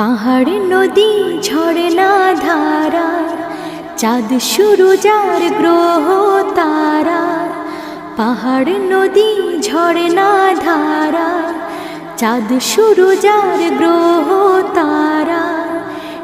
পাহাড়, নদী, ঝর্ণা, ধারা, চাঁদ শুরু যার গ্রহ, তারা, পাহাড়, নদী, ঝর্ণা, ধারা, চাঁদ যার গ্রহ, তারা,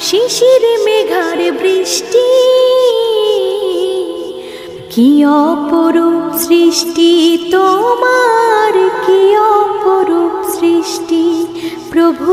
শিশির মেঘার বৃষ্টি, কি অপরূপ সৃষ্টি তোমার, কি অপরূপ সৃষ্টি প্রভু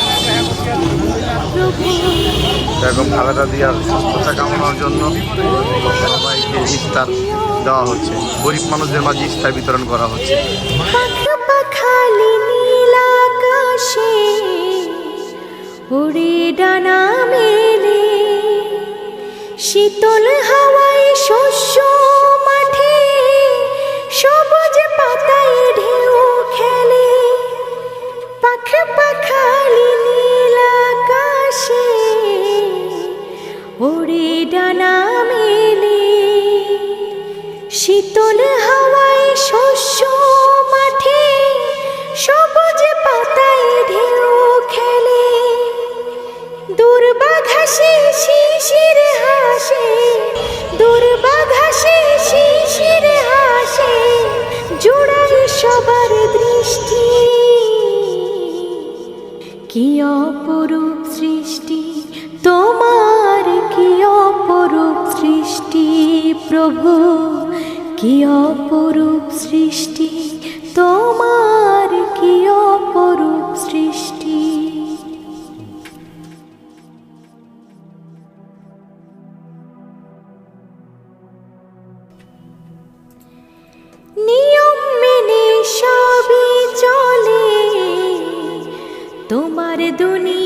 বেগম খালেদা দিয়ার সুস্থতা কামনার জন্য সবাইকে ইফতার দেওয়া হচ্ছে। গরিব মানুষদের মাঝে ইফতার বিতরণ করা হচ্ছে। শীতল হাওয়ায় শস্য শীতল হাওয়ায় শস্য মাঠে, সবুজ পাতায় ঢেউ খেলে। দুর্বাঘাসে শিশির হাসে দুর্বাঘাসে শিশির হাসে জোড়াই সবার দৃষ্টি। কি অপরূপ সৃষ্টি, তোমার কি অপরূপ সৃষ্টি প্রভু? কি অপরূপ সৃষ্টি? তোমার কি অপরূপ সৃষ্টি? নিয়ম মেনে সবই চলে। তোমার দুনিয়াতে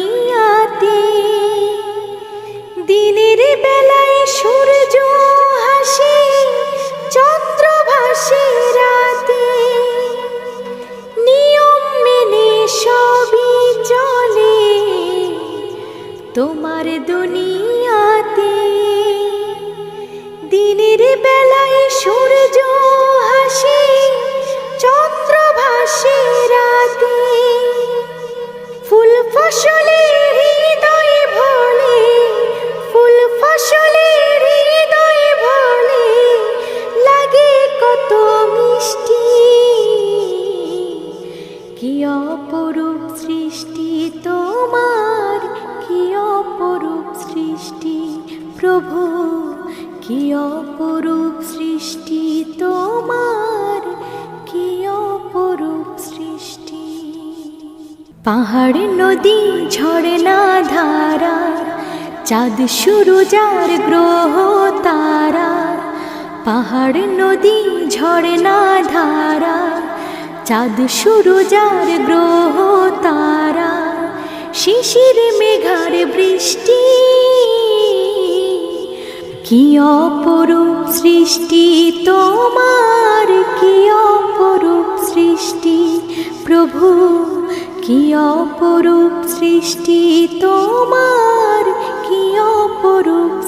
সূর্য হাসে চন্দ্র ভাসে রাতে। ফুল ফসলে হৃদয় ভোলে ফুল ফসলে হৃদয় ভোলে লাগে কত মিষ্টি। কি অপরূপ সৃষ্টি তোমার, কি অপরূপ সৃষ্টি প্রভু। কি অপরূপ সৃষ্টি তোমার? কি অপরূপ সৃষ্টি? পাহাড়, নদী ঝর্ণা ধারা, চাঁদ শুরু যার গ্রহ তারা। পাহাড়, নদী ঝর্ণা ধারা, চাঁদ শুরু যার গ্রহ তারা। শিশির, মেঘার বৃষ্টি কি অপরূপ সৃষ্টি তোমার কি অপরূপ সৃষ্টি? প্রভু কি অপরূপ সৃষ্টি তোমার কি অপরূপ